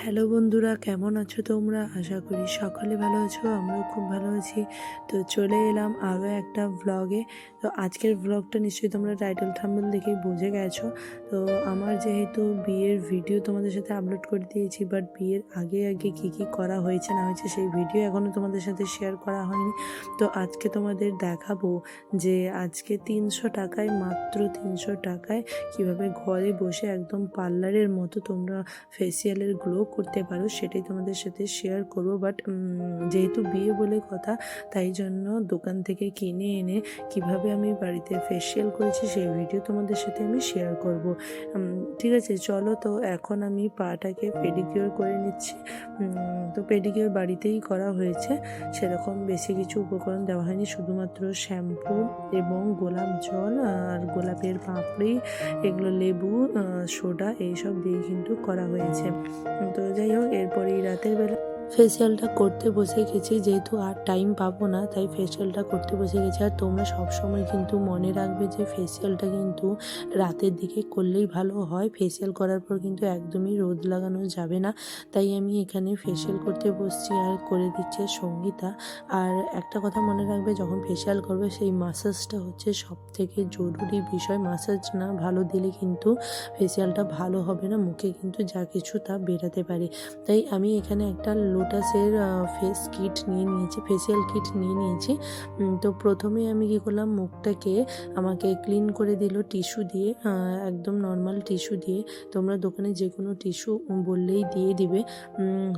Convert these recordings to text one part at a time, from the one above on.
Hello বন্ধুরা, কেমন আছো তোমরা? আশা করি সকালে ভালো আছো আমরাও খুব ভালো আছি। তো চলে এলাম আরও একটা ভ্লগে তো আজকের ভ্লগটা নিশ্চয়ই তোমরা টাইটেল থাম্বেল দেখেই বুঝে গেছো। তো আমার যেহেতু বিয়ের ভিডিও তোমাদের সাথে আপলোড করে দিয়েছি বাট বিয়ের আগে আগে কি কি করা হয়েছে না হয়েছে সেই ভিডিও এখনও তোমাদের সাথে শেয়ার করা হয়নি। তো আজকে তোমাদের দেখাবো যে আজকে তিনশো টাকায়, মাত্র তিনশো টাকায় কীভাবে ঘরে বসে একদম পার্লারের মতো তোমরা ফেসিয়ালের গ্লো করতে পারো সেটাই তোমাদের সাথে শেয়ার করব। বাট যেহেতু বিয়ে বলে কথা, তাই জন্য দোকান থেকে কিনে এনে কীভাবে আমি বাড়িতে ফেসিয়াল করেছি সেই ভিডিও তোমাদের সাথে আমি শেয়ার করব। ঠিক আছে, চলো তো এখন আমি পাটাকে পেডিকিওর করে নিচ্ছি। তো পেডিকিওর বাড়িতেই করা হয়েছে। সেরকম বেশি কিছু উপকরণ দেওয়া হয়নি, শুধুমাত্র শ্যাম্পু এবং গোলাপ জল আর গোলাপের পাপড়ি, এগুলো লেবু সোডা, এইসব দিয়ে কিন্তু করা হয়েছে। তো যাই হোক, এরপরেই রাতের বেলা ফেসিয়ালটা করতে বসে গেছি, যেহেতু আর টাইম পাবো না, তাই ফেসিয়ালটা করতে বসে গেছি। আর তোমরা সবসময় কিন্তু মনে রাখবে যে ফেসিয়ালটা কিন্তু রাতের দিকে করলেই ভালো হয়। ফেসিয়াল করার পর কিন্তু একদমই রোদ লাগানো যাবে না। তাই আমি এখানে ফেসিয়াল করতে বসছি আর করে দিচ্ছে সঙ্গীতা। আর একটা কথা মনে রাখবে, যখন ফেসিয়াল করবে, সেই মাসাজটা হচ্ছে সব থেকে জরুরি বিষয়। মাসাজ না ভালো দিলে কিন্তু ফেসিয়ালটা ভালো হবে না, মুখে কিন্তু যা কিছু তা বেরাতে পারে। তাই আমি এখানে একটা লোটাসের ফেস কিট নিয়ে নিয়েছি ফেসিয়াল কিট নিয়ে নিয়েছি। তো প্রথমে আমি কী করলাম, মুখটাকে আমাকে ক্লিন করে দিল টিস্যু দিয়ে একদম নর্মাল টিস্যু দিয়ে। তোমরা দোকানে যে কোনো টিস্যু বললেই দিয়ে দিবে।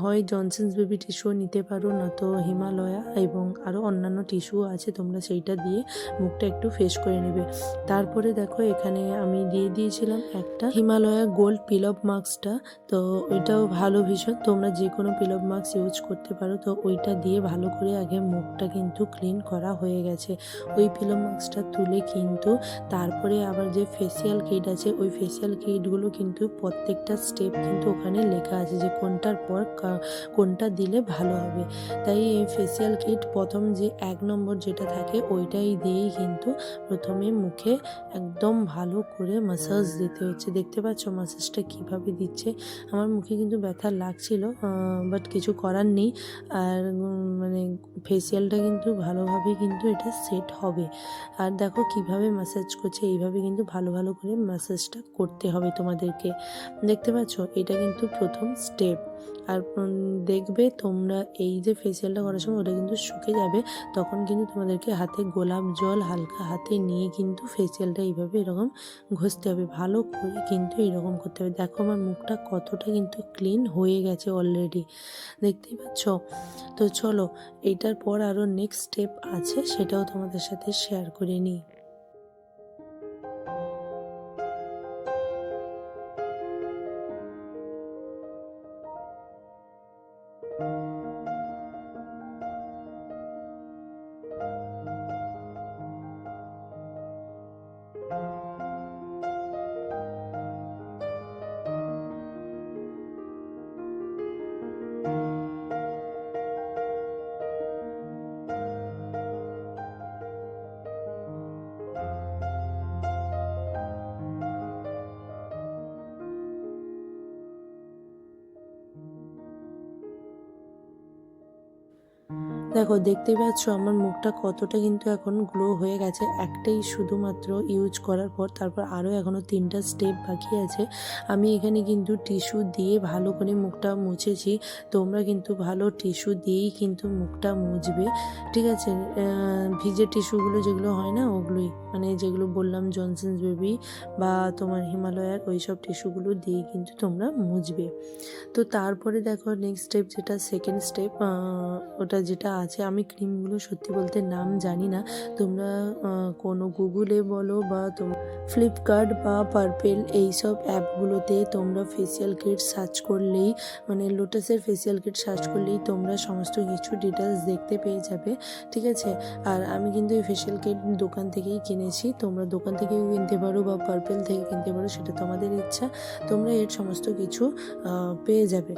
হয় জনসন্স বেবি টিস্যুও নিতে পারো নয়তো হিমালয়া এবং আরও অন্যান্য টিস্যুও আছে, তোমরা সেইটা দিয়ে মুখটা একটু ফ্রেশ করে নেবে। তারপরে দেখো, এখানে আমি দিয়ে দিয়েছিলাম একটা হিমালয়া গোল্ড পিল অফ মাস্কটা তো ওইটাও ভালো ভীষণ, তোমরা যে কোনো পিল অফ মাস্ক ইউজ করতে পারো। তো ওইটা দিয়ে ভালো করে আগে মুখটা কিন্তু ক্লিন করা হয়ে গেছে। ওই পিল মাস্কটা তুলে কিন্তু তারপরে আবার যে ফেসিয়াল কিট আছে, ওই ফেসিয়াল কিটগুলো কিন্তু প্রত্যেকটা স্টেপ কিন্তু ওখানে লেখা আছে যে কোনটার পর কোনটা দিলে ভালো হবে। তাই এই ফেসিয়াল কিট প্রথম যে এক নম্বর যেটা থাকে, ওইটাই দিয়েই কিন্তু প্রথমে মুখে একদম ভালো করে মাসাজ দিতে হচ্ছে। দেখতে পাচ্ছ মাসাজটা কীভাবে দিচ্ছে? আমার মুখে কিন্তু ব্যথা লাগছিল বাট কিছু করার নেই। আর মানে ফেসিয়ালটা কিন্তু ভালোভাবে কিন্তু এটা সেট হবে। আর দেখো কীভাবে ম্যাসাজ করছে, এইভাবে কিন্তু ভালো ভালো করে ম্যাসাজটা করতে হবে তোমাদেরকে। দেখতে পাচ্ছ? এটা কিন্তু প্রথম স্টেপ আর দেখবে তোমরা এই যে ফেসিয়ালটা করার সময় ওটা কিন্তু শুকে যাবে। তখন কিন্তু তোমাদেরকে হাতে গোলাপ জল হালকা হাতে নিয়ে কিন্তু ফেসিয়ালটা এইভাবে এরকম ঘষতে হবে। ভালো করে কিন্তু এরকম করতে হবে। দেখো আমার মুখটা কতটা কিন্তু ক্লিন হয়ে গেছে অলরেডি দেখতেই পাচ্ছ? তো চলো এইটার পর আরও নেক্সট স্টেপ আছে, সেটাও তোমাদের সাথে শেয়ার করে নিই। দেখো, দেখতে পাচ্ছ আমার মুখটা কতটা কিন্তু এখন গ্লো হয়ে গেছে। একটাই শুধুমাত্র ইউজ করার পর তারপর আরও এখনও তিনটা স্টেপ বাকি আছে। আমি এখানে কিন্তু টিস্যু দিয়ে ভালো করে মুখটা মুছেছি। তোমরা কিন্তু ভালো টিস্যু দিয়েই কিন্তু মুখটা মুছবে। ঠিক আছে? ভিজে টিস্যুগুলো যেগুলো হয় না, ওগুলোই। মানে যেগুলো বললাম জনসন্স বেবি বা তোমার হিমালয়ার ওই সব টিস্যুগুলো দিয়ে কিন্তু তোমরা মুছবে। তো তারপরে দেখো নেক্সট স্টেপ যেটা সেকেন্ড স্টেপ ওটা যেটা আছে, আমি ক্রিমগুলো সত্যি বলতে নাম জানি না। তোমরা কোনো গুগলে বলো বা তোমরা ফ্লিপকার্ট বা পার্পেল এইসব অ্যাপগুলোতে তোমরা ফেসিয়াল কিট সার্চ করলেই মানে লোটাসের ফেসিয়াল কিট সার্চ করলেই তোমরা সমস্ত কিছু ডিটেলস দেখতে পেয়ে যাবে, ঠিক আছে? আর আমি কিন্তু এই ফেসিয়াল কিট দোকান থেকেই কিনেছি, তোমরা দোকান থেকেও কিনতে পারো বা পার্পেল থেকে কিনতে পারো, সেটা তোমাদের ইচ্ছা, তোমরা এর সমস্ত কিছু পেয়ে যাবে।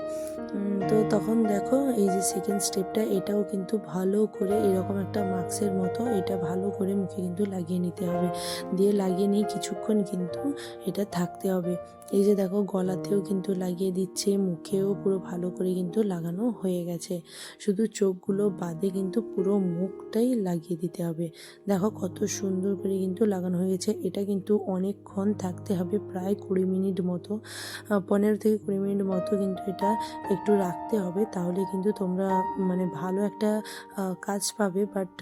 তো তখন দেখো, এই যে সেকেন্ড স্টেপটা এটাও কিন্তু ভালো করে এরকম একটা মাস্কের মতো এটা ভালো করে মুখে কিন্তু লাগিয়ে নিতে হবে। দিয়ে লাগিয়ে নিয়ে কিছুক্ষণ কিন্তু এটা থাকতে হবে। এই যে দেখো গলাতেও কিন্তু লাগিয়ে দিচ্ছে, মুখেও পুরো ভালো করে কিন্তু লাগানো হয়ে গেছে। শুধু চোখগুলো বাদে কিন্তু পুরো মুখটাই লাগিয়ে দিতে হবে। দেখো কত সুন্দর করে কিন্তু লাগানো হয়ে গেছে। এটা কিন্তু অনেকক্ষণ থাকতে হবে, প্রায় কুড়ি মিনিট মতো পনেরো থেকে কুড়ি মিনিট মতো কিন্তু এটা একটু রাখতে হবে। তাহলে কিন্তু তোমরা মানে ভালো একটা কাজ পাবে বাট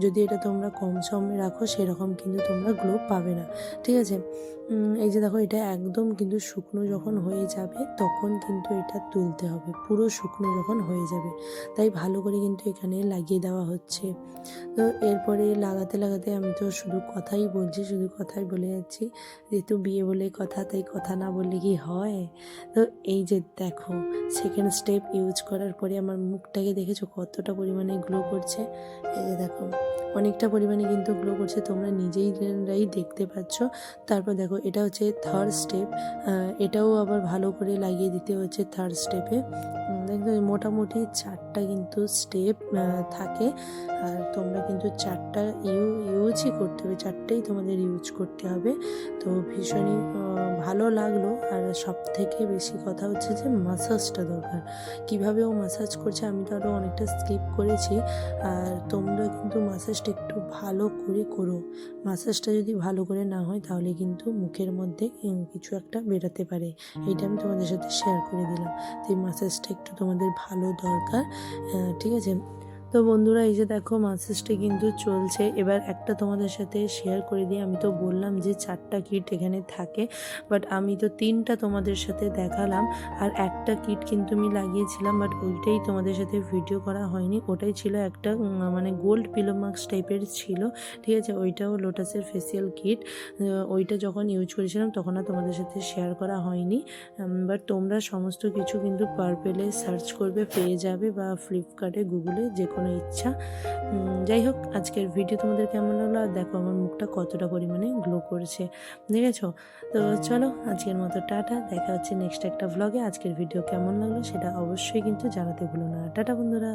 যদি এটা তোমরা কম সময় রাখো, সেরকম কিন্তু তোমরা গ্লো পাবে না। ঠিক আছে? এই যে দেখো, এটা একদম কিন্তু শুকনো যখন হয়ে যাবে, তখন কিন্তু এটা তুলতে হবে। পুরো শুকনো যখন হয়ে যাবে। তাই ভালো করে কিন্তু এখানে লাগিয়ে দেওয়া হচ্ছে। তো এরপরে লাগাতে লাগাতে আমি তো শুধু কথাই বলছি, শুধু কথাই বলে যাচ্ছি। যেহেতু বিয়ে বলে কথা, তাই কথা না বললে কি হয়? তো এই যে দেখো সেকেন্ড স্টেপ ইউজ করার পরে আমার মুখটাকে দেখেছ কতটা পরিমাণে গ্লো করছে? এই যে দেখো অনেকটা পরিমাণে কিন্তু গ্লো করছে, তোমরা নিজেইরাই দেখতে পাচ্ছ। তারপর দেখো, এটা হচ্ছে থার্ড স্টেপ এটাও আবার ভালো করে লাগিয়ে দিতে হচ্ছে থার্ড স্টেপে মোটামুটি চারটা কিন্তু স্টেপ থাকে। আর তোমরা কিন্তু চারটা ইউ ইউজই করতে হবে, চারটেই তোমাদের ইউজ করতে হবে। তো ভীষণই ভালো লাগল। আর সব থেকে বেশি কথা হচ্ছে যে মাসাজটা দরকার। কীভাবে ও মাসাজ করছে আমি তো আরও অনেকটা স্কিপ করেছি। আর তোমরা কিন্তু মাসাজটা একটু ভালো করে করো। মাসাজটা যদি ভালো করে না হয় তাহলে কিন্তু মুখের মধ্যে কিছু একটা বেরোতে পারে। এইটা আমি তোমাদের সাথে শেয়ার করে দিলাম। তো এই মাসাজটা একটু তোমাদের ভালো দরকার। ঠিক আছে? তো বন্ধুরা, এই যে দেখো মাসাজটা কিন্তু চলছে। এবার একটা তোমাদের সাথে শেয়ার করে দিই। আমি তো বললাম যে চারটা কিট এখানে থাকে বাট আমি তো তিনটা তোমাদের সাথে দেখালাম, আর একটা কিট কিন্তু আমি লাগিয়েছিলাম বাট ওইটাই তোমাদের সাথে ভিডিও করা হয়নি। ওটাই ছিল একটা মানে গোল্ড পিলো টাইপের ছিল, ঠিক আছে? ওইটাও লোটাসের ফেসিয়াল কিট ওইটা যখন ইউজ করেছিলাম, তখন আর তোমাদের সাথে শেয়ার করা হয়নি। বাট তোমরা সমস্ত কিছু কিন্তু পার্পেলে সার্চ করবে, পেয়ে যাবে, বা ফ্লিপকার্টে গুগলে যে কোনো ইচ্ছা। যাই হোক, আজকের ভিডিও তোমাদের কেমন লাগল আর দেখো আমার মুখটা কতটা পরিমাণে গ্লো করছে, দেখেছ? তো চলো, আজকের মতো টাটা, দেখা হচ্ছে নেক্সট একটা ভ্লগে আজকের ভিডিও কেমন লাগল সেটা অবশ্যই কিন্তু জানাতে ভুলো না। টাটা বন্ধুরা।